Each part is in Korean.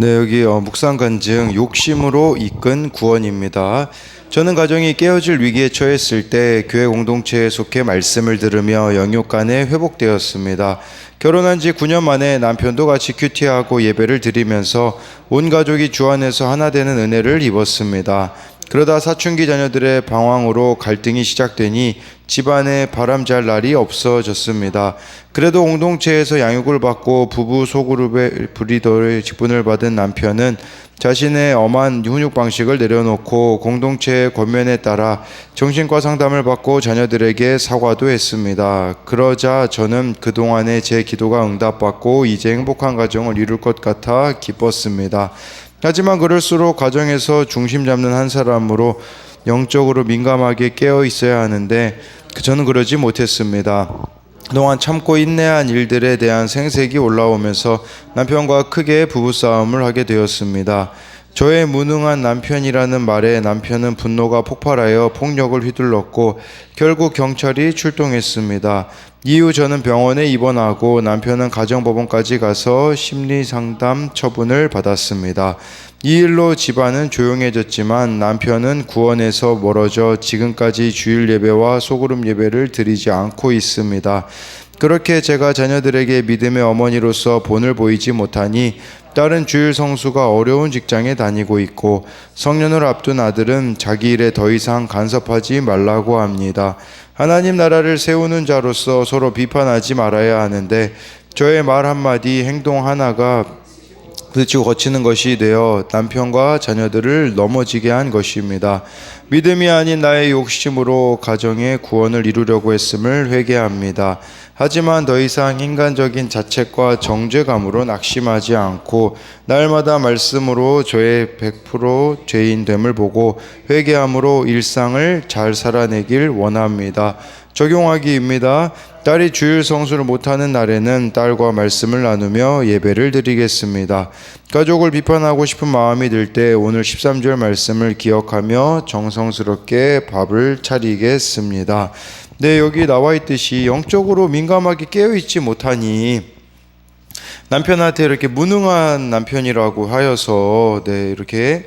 네, 여기 어, 묵상간증 욕심으로 이끈 구원입니다. 저는 가정이 깨어질 위기에 처했을 때 교회 공동체에 속해 말씀을 들으며 영육간에 회복되었습니다. 결혼한 지 9년 만에 남편도 같이 큐티하고 예배를 드리면서 온 가족이 주 안에서 하나 되는 은혜를 입었습니다. 그러다 사춘기 자녀들의 방황으로 갈등이 시작되니 집안에 바람잘 날이 없어졌습니다. 그래도 공동체에서 양육을 받고 부부 소그룹의 브리더의 직분을 받은 남편은 자신의 엄한 훈육 방식을 내려놓고 공동체의 권면에 따라 정신과 상담을 받고 자녀들에게 사과도 했습니다. 그러자 저는 그동안의 제 기도가 응답받고 이제 행복한 가정을 이룰 것 같아 기뻤습니다. 하지만 그럴수록 가정에서 중심 잡는 한 사람으로 영적으로 민감하게 깨어 있어야 하는데 그 저는 그러지 못했습니다. 그동안 참고 인내한 일들에 대한 생색이 올라오면서 남편과 크게 부부싸움을 하게 되었습니다. 저의 무능한 남편이라는 말에 남편은 분노가 폭발하여 폭력을 휘둘렀고 결국 경찰이 출동했습니다. 이후 저는 병원에 입원하고 남편은 가정법원까지 가서 심리상담 처분을 받았습니다. 이 일로 집안은 조용해졌지만 남편은 구원에서 멀어져 지금까지 주일 예배와 소그룹 예배를 드리지 않고 있습니다. 그렇게 제가 자녀들에게 믿음의 어머니로서 본을 보이지 못하니 딸은 주일 성수가 어려운 직장에 다니고 있고 성년을 앞둔 아들은 자기 일에 더 이상 간섭하지 말라고 합니다. 하나님 나라를 세우는 자로서 서로 비판하지 말아야 하는데 저의 말 한마디 행동 하나가 부딪히고 거치는 것이 되어 남편과 자녀들을 넘어지게 한 것입니다. 믿음이 아닌 나의 욕심으로 가정의 구원을 이루려고 했음을 회개합니다. 하지만 더 이상 인간적인 자책과 정죄감으로 낙심하지 않고 날마다 말씀으로 저의 100% 죄인됨을 보고 회개함으로 일상을 잘 살아내길 원합니다. 적용하기입니다. 딸이 주일 성수를 못하는 날에는 딸과 말씀을 나누며 예배를 드리겠습니다. 가족을 비판하고 싶은 마음이 들 때 오늘 13절 말씀을 기억하며 정성스럽게 밥을 차리겠습니다. 네, 여기 나와 있듯이 영적으로 민감하게 깨어 있지 못하니 남편한테 이렇게 무능한 남편이라고 하여서 네 이렇게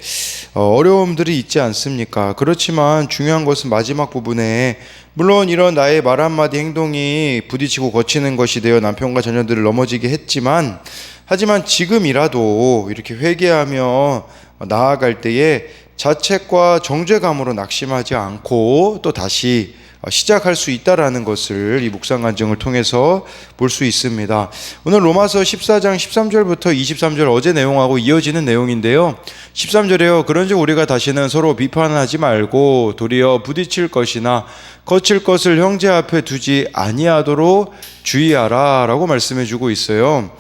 어, 어려움들이 있지 않습니까? 그렇지만 중요한 것은 마지막 부분에 물론 이런 나의 말 한마디 행동이 부딪히고 거치는 것이 되어 남편과 자녀들을 넘어지게 했지만 하지만 지금이라도 이렇게 회개하며 나아갈 때에 자책과 정죄감으로 낙심하지 않고 또 다시 시작할 수 있다라는 것을 이 묵상 간증을 통해서 볼 수 있습니다. 오늘 로마서 14장 13절부터 23절 어제 내용하고 이어지는 내용인데요. 13절에요. 그런즉 우리가 다시는 서로 비판하지 말고 도리어 부딪힐 것이나 거칠 것을 형제 앞에 두지 아니하도록 주의하라라고 말씀해 주고 있어요.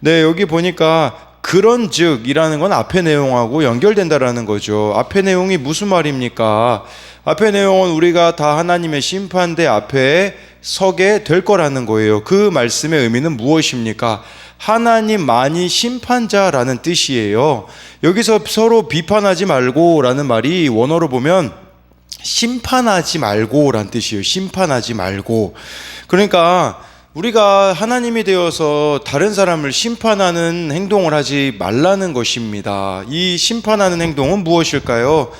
네, 여기 보니까 그런 즉이라는 건 앞의 내용하고 연결된다라는 거죠. 앞의 내용이 무슨 말입니까? 앞의 내용은 우리가 다 하나님의 심판대 앞에 서게 될 거라는 거예요. 그 말씀의 의미는 무엇입니까? 하나님만이 심판자라는 뜻이에요. 여기서 서로 비판하지 말고라는 말이 원어로 보면 심판하지 말고란 뜻이에요. 심판하지 말고. 그러니까 우리가 하나님이 되어서 다른 사람을 심판하는 행동을 하지 말라는 것입니다. 이 심판하는 행동은 무엇일까요?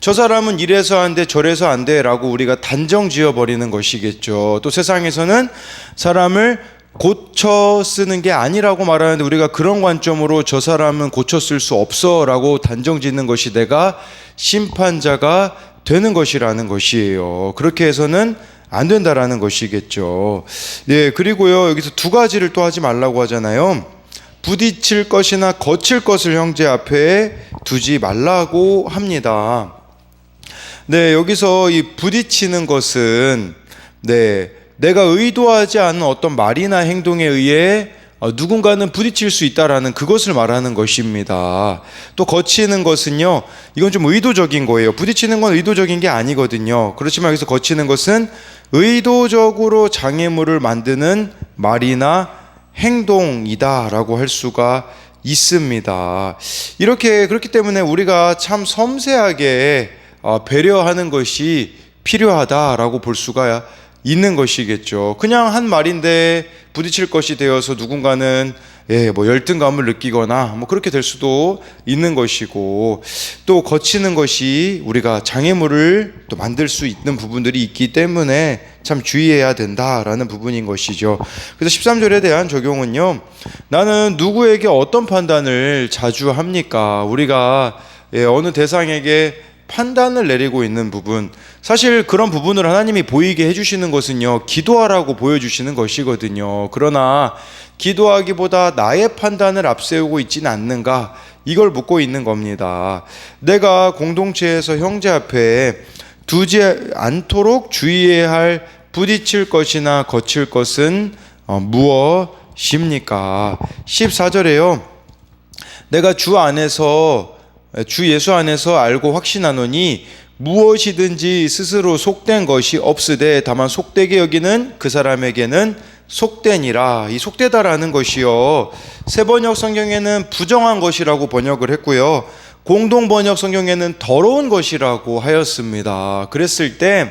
저 사람은 이래서 안 돼, 저래서 안 돼, 라고 우리가 단정 지어 버리는 것이겠죠. 또 세상에서는 사람을 고쳐 쓰는 게 아니라고 말하는데 우리가 그런 관점으로 저 사람은 고쳐 쓸 수 없어 라고 단정 짓는 것이 내가 심판자가 되는 것이라는 것이에요. 그렇게 해서는 안 된다라는 것이겠죠. 네, 그리고요, 여기서 두 가지를 또 하지 말라고 하잖아요. 부딪힐 것이나 거칠 것을 형제 앞에 두지 말라고 합니다. 네, 여기서 이 부딪히는 것은 네, 내가 의도하지 않은 어떤 말이나 행동에 의해 어, 누군가는 부딪힐 수 있다라는 그것을 말하는 것입니다. 또 거치는 것은요, 이건 좀 의도적인 거예요. 부딪히는 건 의도적인 게 아니거든요. 그렇지만 여기서 거치는 것은 의도적으로 장애물을 만드는 말이나 행동이다라고 할 수가 있습니다. 이렇게 그렇기 때문에 우리가 참 섬세하게 어, 배려하는 것이 필요하다라고 볼 수가 있는 것이겠죠. 그냥 한 말인데 부딪힐 것이 되어서 누군가는 예, 뭐 열등감을 느끼거나 뭐 그렇게 될 수도 있는 것이고 또 거치는 것이 우리가 장애물을 또 만들 수 있는 부분들이 있기 때문에 참 주의해야 된다라는 부분인 것이죠. 그래서 13절에 대한 적용은요. 나는 누구에게 어떤 판단을 자주 합니까? 우리가 예, 어느 대상에게 판단을 내리고 있는 부분. 사실 그런 부분을 하나님이 보이게 해주시는 것은요 기도하라고 보여주시는 것이거든요. 그러나 기도하기보다 나의 판단을 앞세우고 있지는 않는가? 이걸 묻고 있는 겁니다. 내가 공동체에서 형제 앞에 두지 않도록 주의해야 할 부딪힐 것이나 거칠 것은 어, 무엇입니까? 14절에요. 내가 주 안에서 주 예수 안에서 알고 확신하노니 무엇이든지 스스로 속된 것이 없으되 다만 속되게 여기는 그 사람에게는 속되니라. 이 속되다라는 것이요. 세 번역 성경에는 부정한 것이라고 번역을 했고요. 공동 번역 성경에는 더러운 것이라고 하였습니다. 그랬을 때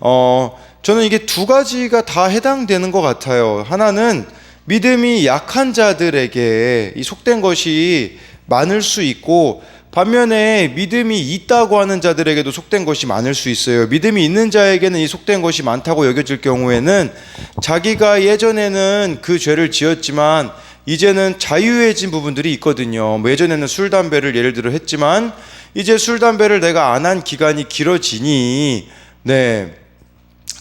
어, 저는 이게 두 가지가 다 해당되는 것 같아요. 하나는 믿음이 약한 자들에게 이 속된 것이 많을 수 있고 반면에 믿음이 있다고 하는 자들에게도 속된 것이 많을 수 있어요. 믿음이 있는 자에게는 이 속된 것이 많다고 여겨질 경우에는 자기가 예전에는 그 죄를 지었지만 이제는 자유해진 부분들이 있거든요. 뭐 예전에는 술, 담배를 예를 들어 했지만 이제 술, 담배를 내가 안 한 기간이 길어지니 네.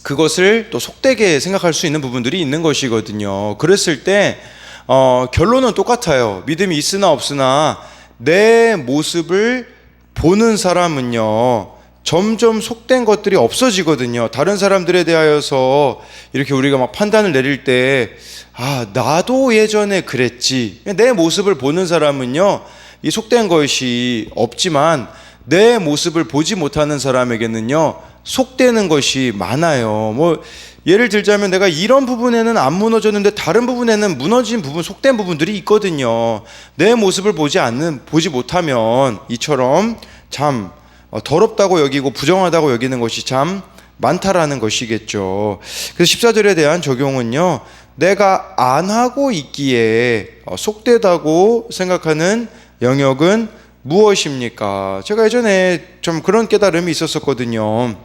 그것을 또 속되게 생각할 수 있는 부분들이 있는 것이거든요. 그랬을 때 어, 결론은 똑같아요. 믿음이 있으나 없으나 내 모습을 보는 사람은요, 점점 속된 것들이 없어지거든요. 다른 사람들에 대하여서 이렇게 우리가 막 판단을 내릴 때, 아, 나도 예전에 그랬지. 내 모습을 보는 사람은요, 이 속된 것이 없지만, 내 모습을 보지 못하는 사람에게는요, 속되는 것이 많아요. 뭐, 예를 들자면 내가 이런 부분에는 안 무너졌는데 다른 부분에는 무너진 부분, 속된 부분들이 있거든요. 내 모습을 보지 않는, 보지 못하면 이처럼 참 어, 더럽다고 여기고 부정하다고 여기는 것이 참 많다라는 것이겠죠. 그래서 14절에 대한 적용은요. 내가 안 하고 있기에 어, 속되다고 생각하는 영역은 무엇입니까? 제가 예전에 좀 그런 깨달음이 있었었거든요.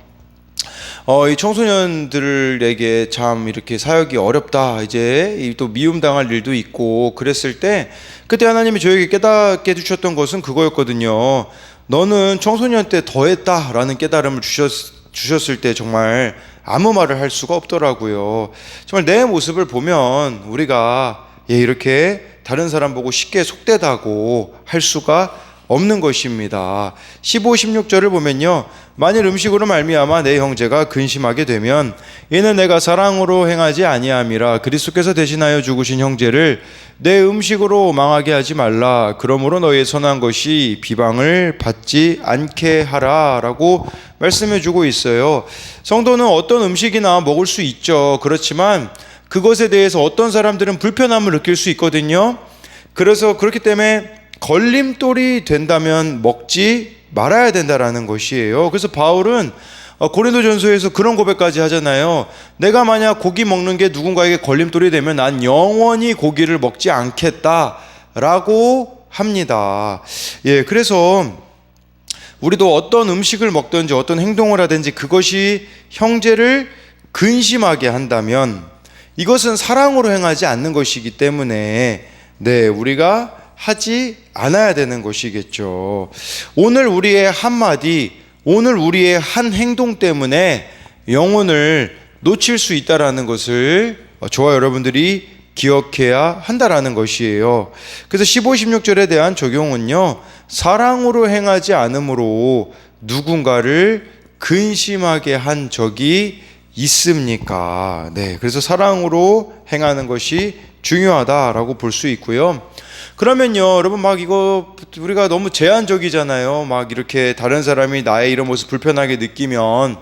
어, 이 청소년들에게 참 이렇게 사역이 어렵다. 이제 또 미움 당할 일도 있고 그랬을 때 그때 하나님이 저에게 깨닫게 해주셨던 것은 그거였거든요. 너는 청소년 때 더했다라는 깨달음을 주셨, 주셨을 때 정말 아무 말을 할 수가 없더라고요. 정말 내 모습을 보면 우리가 예, 이렇게 다른 사람 보고 쉽게 속되다고 할 수가 없는 것입니다. 15, 16절을 보면요. 만일 음식으로 말미암아 내 형제가 근심하게 되면 이는 내가 사랑으로 행하지 아니함이라 그리스도께서 대신하여 죽으신 형제를 내 음식으로 망하게 하지 말라 그러므로 너의 선한 것이 비방을 받지 않게 하라라고 말씀해 주고 있어요. 성도는 어떤 음식이나 먹을 수 있죠. 그렇지만 그것에 대해서 어떤 사람들은 불편함을 느낄 수 있거든요. 그래서 그렇기 때문에 걸림돌이 된다면 먹지 말아야 된다라는 것이에요. 그래서 바울은 어, 고린도 전서에서 그런 고백까지 하잖아요. 내가 만약 고기 먹는 게 누군가에게 걸림돌이 되면 난 영원히 고기를 먹지 않겠다라고 합니다. 예, 그래서 우리도 어떤 음식을 먹든지 어떤 행동을 하든지 그것이 형제를 근심하게 한다면 이것은 사랑으로 행하지 않는 것이기 때문에 네, 우리가 하지 않아야 되는 것이겠죠. 오늘 우리의 한마디, 오늘 우리의 한 행동 때문에 영혼을 놓칠 수 있다라는 것을 저와 여러분들이 기억해야 한다라는 것이에요. 그래서 15, 16절에 대한 적용은요, 사랑으로 행하지 않으므로 누군가를 근심하게 한 적이 있습니까? 네. 그래서 사랑으로 행하는 것이 중요하다라고 볼 수 있고요. 그러면요, 여러분 막 이거 우리가 너무 제한적이잖아요. 막 이렇게 다른 사람이 나의 이런 모습 불편하게 느끼면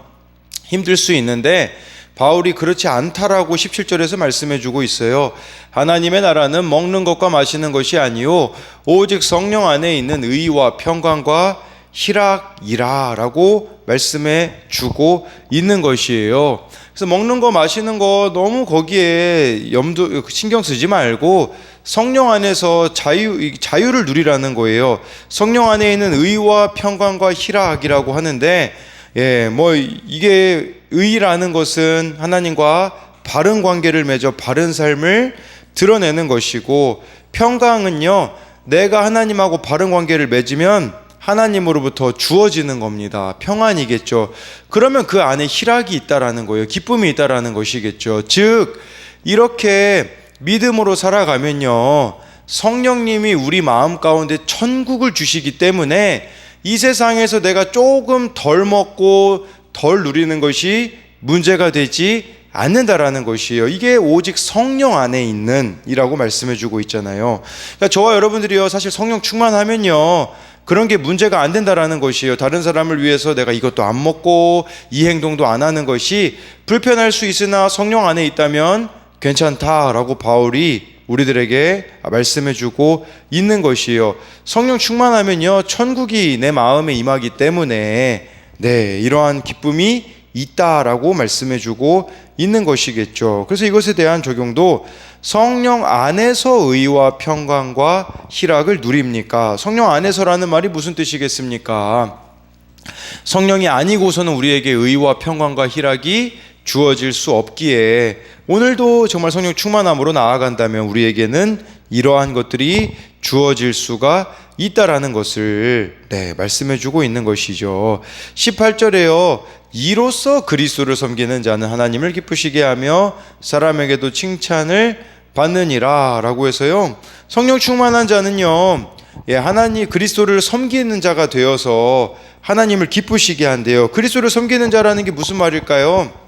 힘들 수 있는데 바울이 그렇지 않다라고 17절에서 말씀해 주고 있어요. 하나님의 나라는 먹는 것과 마시는 것이 아니요 오직 성령 안에 있는 의와 평강과 희락이라라고 말씀해 주고 있는 것이에요. 그래서 먹는 거 마시는 거 너무 거기에 염두 신경 쓰지 말고 성령 안에서 자유 이 자유를 누리라는 거예요. 성령 안에 있는 의와 평강과 희락이라고 하는데 예, 뭐 이게 의라는 것은 하나님과 바른 관계를 맺어 바른 삶을 드러내는 것이고 평강은요. 내가 하나님하고 바른 관계를 맺으면 하나님으로부터 주어지는 겁니다. 평안이겠죠. 그러면 그 안에 희락이 있다라는 거예요. 기쁨이 있다라는 것이겠죠. 즉 이렇게 믿음으로 살아가면요. 성령님이 우리 마음 가운데 천국을 주시기 때문에 이 세상에서 내가 조금 덜 먹고 덜 누리는 것이 문제가 되지 않는다라는 것이에요. 이게 오직 성령 안에 있는 이라고 말씀해 주고 있잖아요. 그러니까 저와 여러분들이요. 사실 성령 충만하면요. 그런 게 문제가 안 된다라는 것이에요. 다른 사람을 위해서 내가 이것도 안 먹고 이 행동도 안 하는 것이 불편할 수 있으나 성령 안에 있다면 괜찮다라고 바울이 우리들에게 말씀해 주고 있는 것이에요. 성령 충만하면요. 천국이 내 마음에 임하기 때문에 네, 이러한 기쁨이 있다라고 말씀해 주고 있는 것이겠죠. 그래서 이것에 대한 적용도 성령 안에서 의와 평강과 희락을 누립니까? 성령 안에서라는 말이 무슨 뜻이겠습니까? 성령이 아니고서는 우리에게 의와 평강과 희락이 주어질 수 없기에 오늘도 정말 성령 충만함으로 나아간다면 우리에게는 이러한 것들이 주어질 수가 있다라는 것을 네, 말씀해 주고 있는 것이죠. 18절에요. 이로써 그리스도를 섬기는 자는 하나님을 기쁘시게 하며 사람에게도 칭찬을 받느니라라고 해서요. 성령 충만한 자는요. 예, 하나님 그리스도를 섬기는 자가 되어서 하나님을 기쁘시게 한대요. 그리스도를 섬기는 자라는 게 무슨 말일까요?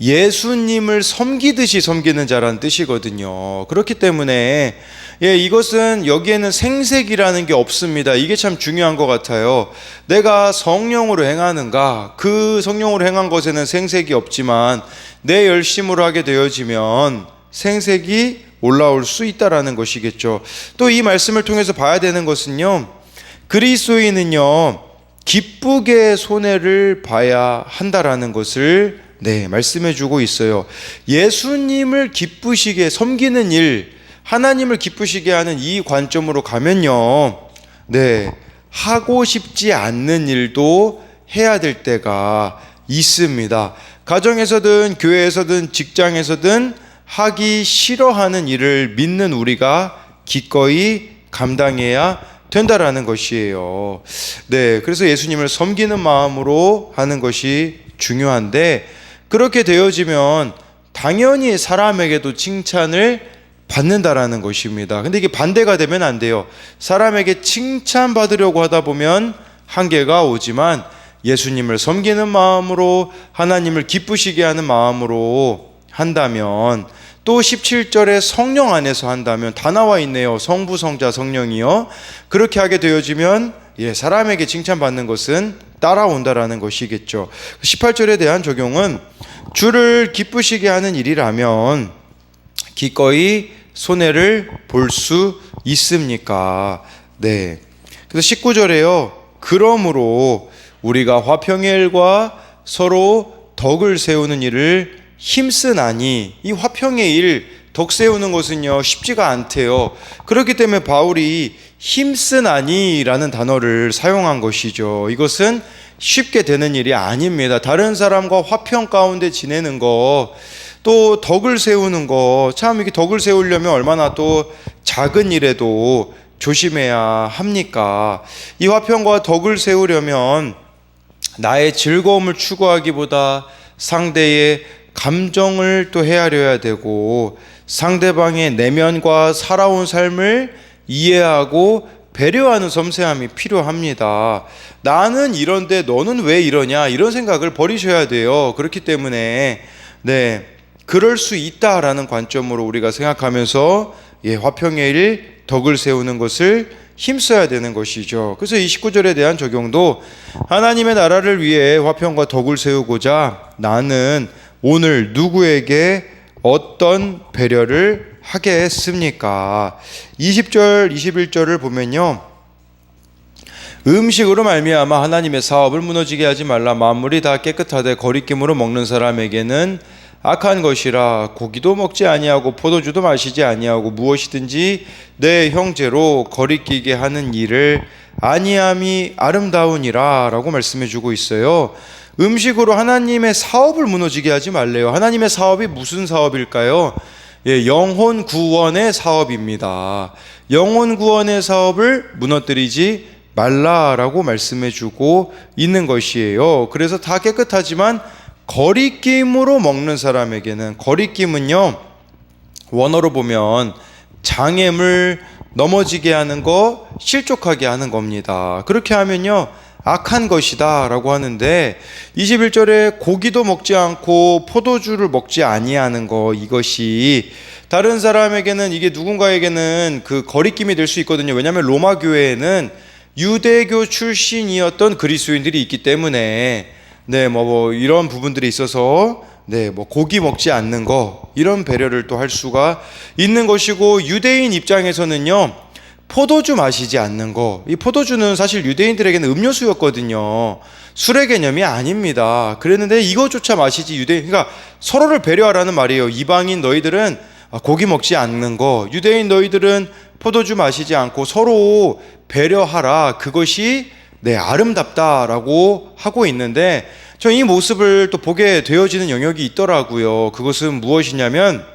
예수님을 섬기듯이 섬기는 자라는 뜻이거든요. 그렇기 때문에 예, 이것은 여기에는 생색이라는 게 없습니다. 이게 참 중요한 것 같아요. 내가 성령으로 행하는가? 그 성령으로 행한 것에는 생색이 없지만 내 열심으로 하게 되어지면 생색이 올라올 수 있다라는 것이겠죠. 또 이 말씀을 통해서 봐야 되는 것은요. 그리스도인은요. 기쁘게 손해를 봐야 한다라는 것을 네, 말씀해 주고 있어요. 예수님을 기쁘시게 섬기는 일, 하나님을 기쁘시게 하는 이 관점으로 가면요. 네, 하고 싶지 않는 일도 해야 될 때가 있습니다. 가정에서든 교회에서든 직장에서든 하기 싫어하는 일을 믿는 우리가 기꺼이 감당해야 된다라는 것이에요. 네, 그래서 예수님을 섬기는 마음으로 하는 것이 중요한데 그렇게 되어지면 당연히 사람에게도 칭찬을 받는다라는 것입니다. 근데 이게 반대가 되면 안 돼요. 사람에게 칭찬받으려고 하다 보면 한계가 오지만 예수님을 섬기는 마음으로 하나님을 기쁘시게 하는 마음으로 한다면 또 17절에 성령 안에서 한다면 다 나와 있네요. 성부, 성자, 성령이요. 그렇게 하게 되어지면 예, 사람에게 칭찬받는 것은 따라온다라는 것이겠죠. 18절에 대한 적용은 주를 기쁘시게 하는 일이라면 기꺼이 손해를 볼 수 있습니까? 네. 그래서 19절에요. 그러므로 우리가 화평의 일과 서로 덕을 세우는 일을 힘쓰나니 이 화평의 일, 덕 세우는 것은요 쉽지가 않대요. 그렇기 때문에 바울이 힘쓰나니라는 단어를 사용한 것이죠. 이것은 쉽게 되는 일이 아닙니다. 다른 사람과 화평 가운데 지내는 거, 또 덕을 세우는 거, 참 이게 덕을 세우려면 얼마나 또 작은 일에도 조심해야 합니까? 이 화평과 덕을 세우려면 나의 즐거움을 추구하기보다 상대의 감정을 또 헤아려야 되고 상대방의 내면과 살아온 삶을 이해하고 배려하는 섬세함이 필요합니다. 나는 이런데 너는 왜 이러냐 이런 생각을 버리셔야 돼요. 그렇기 때문에 네 그럴 수 있다라는 관점으로 우리가 생각하면서 예 화평의 일 덕을 세우는 것을 힘써야 되는 것이죠. 그래서 이 19절에 대한 적용도 하나님의 나라를 위해 화평과 덕을 세우고자 나는 오늘 누구에게 어떤 배려를 하겠습니까? 20절, 21절을 보면요. 음식으로 말미암아 하나님의 사업을 무너지게 하지 말라 만물이 다 깨끗하되 거리낌으로 먹는 사람에게는 악한 것이라 고기도 먹지 아니하고 포도주도 마시지 아니하고 무엇이든지 내 형제로 거리끼게 하는 일을 아니함이 아름다우니라라고 말씀해 주고 있어요. 음식으로 하나님의 사업을 무너지게 하지 말래요. 하나님의 사업이 무슨 사업일까요? 예, 영혼 구원의 사업입니다. 영혼 구원의 사업을 무너뜨리지 말라라고 말씀해 주고 있는 것이에요. 그래서 다 깨끗하지만 거리낌으로 먹는 사람에게는 거리낌은요. 원어로 보면 장애물 넘어지게 하는 거, 실족하게 하는 겁니다. 그렇게 하면요. 악한 것이다 라고 하는데 21절에 고기도 먹지 않고 포도주를 먹지 아니하는 거 이것이 다른 사람에게는 이게 누군가에게는 그 거리낌이 될 수 있거든요. 왜냐하면 로마 교회에는 유대교 출신이었던 그리스도인들이 있기 때문에 네, 뭐, 뭐 이런 부분들이 있어서 네, 뭐 고기 먹지 않는 거 이런 배려를 또 할 수가 있는 것이고 유대인 입장에서는요. 포도주 마시지 않는 거. 이 포도주는 사실 유대인들에게는 음료수였거든요. 술의 개념이 아닙니다. 그랬는데 이것조차 마시지 유대인 그러니까 서로를 배려하라는 말이에요. 이방인 너희들은 고기 먹지 않는 거. 유대인 너희들은 포도주 마시지 않고 서로 배려하라. 그것이 네, 아름답다라고 하고 있는데 저 이 모습을 또 보게 되어지는 영역이 있더라고요. 그것은 무엇이냐면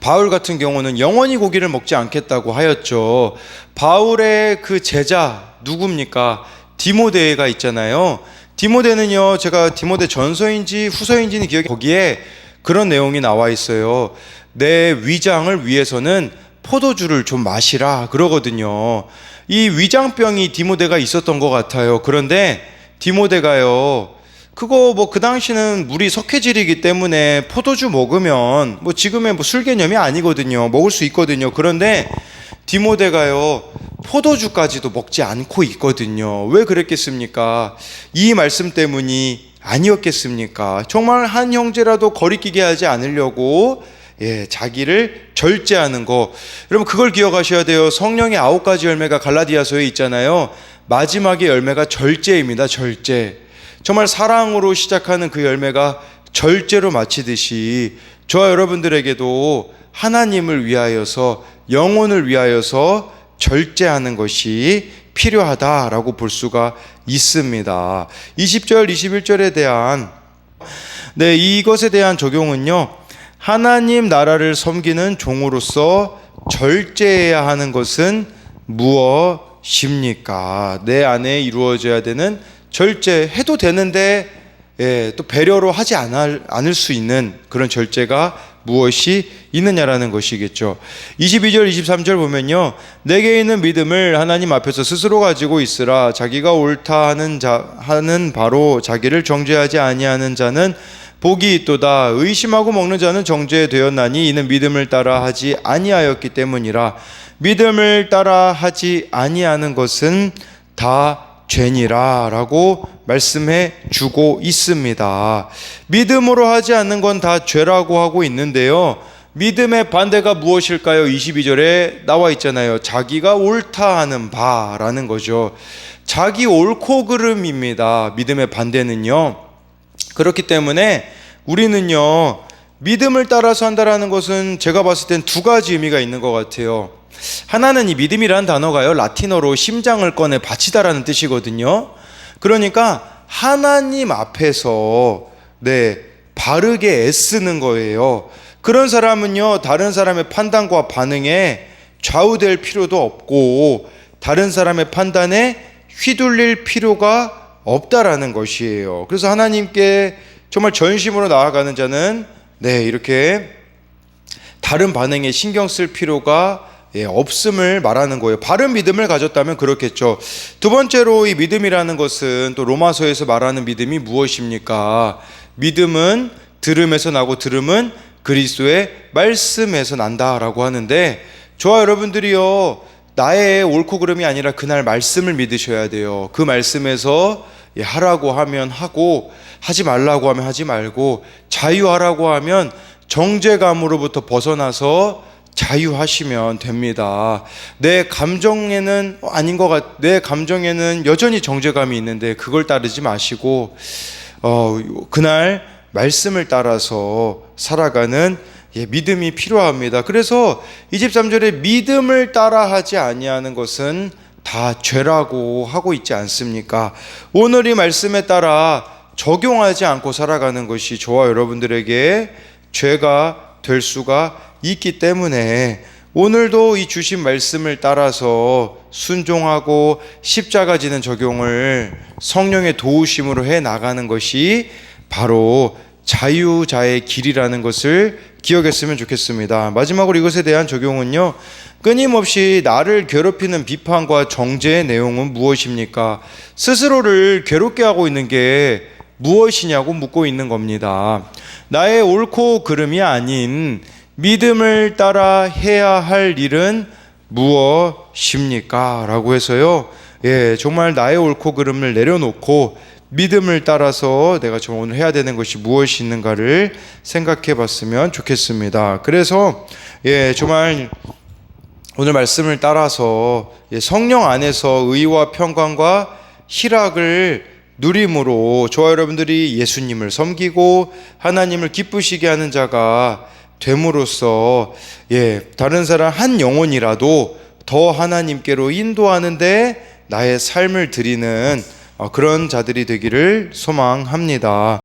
바울 같은 경우는 영원히 고기를 먹지 않겠다고 하였죠. 바울의 그 제자 누굽니까? 디모데가 있잖아요. 디모데는요, 제가 디모데 전서인지 후서인지는 기억이 거기에 그런 내용이 나와 있어요. 내 위장을 위해서는 포도주를 좀 마시라 그러거든요. 이 위장병이 디모데가 있었던 것 같아요. 그런데 디모데가요, 그거 뭐 그 당시는 물이 석회질이기 때문에 포도주 먹으면 뭐 지금의 뭐 술 개념이 아니거든요. 먹을 수 있거든요. 그런데 디모데가요 포도주까지도 먹지 않고 있거든요. 왜 그랬겠습니까? 이 말씀 때문이 아니었겠습니까? 정말 한 형제라도 거리끼게 하지 않으려고 예, 자기를 절제하는 거. 여러분 그걸 기억하셔야 돼요. 성령의 아홉 가지 열매가 갈라디아서에 있잖아요. 마지막의 열매가 절제입니다. 절제. 정말 사랑으로 시작하는 그 열매가 절제로 마치듯이 저와 여러분들에게도 하나님을 위하여서 영혼을 위하여서 절제하는 것이 필요하다라고 볼 수가 있습니다. 20절, 21절에 대한 네, 이것에 대한 적용은요. 하나님 나라를 섬기는 종으로서 절제해야 하는 것은 무엇입니까? 내 안에 이루어져야 되는 절제해도 되는데 예, 또 배려로 하지 않을, 않을 수 있는 그런 절제가 무엇이 있느냐라는 것이겠죠. 22절, 23절 보면요. 내게 있는 믿음을 하나님 앞에서 스스로 가지고 있으라. 자기가 옳다 하는 자, 하는 바로 자기를 정죄하지 아니하는 자는 복이 있도다. 의심하고 먹는 자는 정죄되었나니 이는 믿음을 따라 하지 아니하였기 때문이라. 믿음을 따라 하지 아니하는 것은 다 죄니라 라고 말씀해 주고 있습니다. 믿음으로 하지 않는 건 다 죄라고 하고 있는데요. 믿음의 반대가 무엇일까요? 22절에 나와 있잖아요. 자기가 옳다 하는 바라는 거죠. 자기 옳고 그름입니다. 믿음의 반대는요. 그렇기 때문에 우리는요. 믿음을 따라서 한다라는 것은 제가 봤을 땐 두 가지 의미가 있는 것 같아요. 하나는 이 믿음이라는 단어가요. 라틴어로 심장을 꺼내 바치다라는 뜻이거든요. 그러니까 하나님 앞에서 네, 바르게 애쓰는 거예요. 그런 사람은요. 다른 사람의 판단과 반응에 좌우될 필요도 없고 다른 사람의 판단에 휘둘릴 필요가 없다라는 것이에요. 그래서 하나님께 정말 전심으로 나아가는 자는 네, 이렇게 다른 반응에 신경 쓸 필요가 예, 없음을 말하는 거예요. 바른 믿음을 가졌다면 그렇겠죠. 두 번째로 이 믿음이라는 것은 또 로마서에서 말하는 믿음이 무엇입니까? 믿음은 들음에서 나고 들음은 그리스도의 말씀에서 난다라고 하는데 저와 여러분들이요 나의 옳고 그름이 아니라 그날 말씀을 믿으셔야 돼요. 그 말씀에서 예, 하라고 하면 하고 하지 말라고 하면 하지 말고 자유하라고 하면 정죄감으로부터 벗어나서 자유하시면 됩니다. 내 감정에는 아닌 것 같, 내 감정에는 여전히 정죄감이 있는데 그걸 따르지 마시고, 어, 그날 말씀을 따라서 살아가는 예, 믿음이 필요합니다. 그래서 23절에 믿음을 따라하지 아니하는 것은 다 죄라고 하고 있지 않습니까? 오늘 이 말씀에 따라 적용하지 않고 살아가는 것이 저와 여러분들에게 죄가 될 수가 있기 때문에 오늘도 이 주신 말씀을 따라서 순종하고 십자가 지는 적용을 성령의 도우심으로 해 나가는 것이 바로 자유자의 길이라는 것을 기억했으면 좋겠습니다. 마지막으로 이것에 대한 적용은요. 끊임없이 나를 괴롭히는 비판과 정죄의 내용은 무엇입니까? 스스로를 괴롭게 하고 있는 게 무엇이냐고 묻고 있는 겁니다. 나의 옳고 그름이 아닌 믿음을 따라 해야 할 일은 무엇입니까? 라고 해서요. 예, 정말 나의 옳고 그름을 내려놓고 믿음을 따라서 내가 정말 오늘 해야 되는 것이 무엇이 있는가를 생각해 봤으면 좋겠습니다. 그래서 예, 정말 오늘 말씀을 따라서 예, 성령 안에서 의와 평강과 희락을 누림으로 저와 여러분들이 예수님을 섬기고 하나님을 기쁘시게 하는 자가 됨으로써 예, 다른 사람 한 영혼이라도 더 하나님께로 인도하는데 나의 삶을 드리는 어, 그런 자들이 되기를 소망합니다.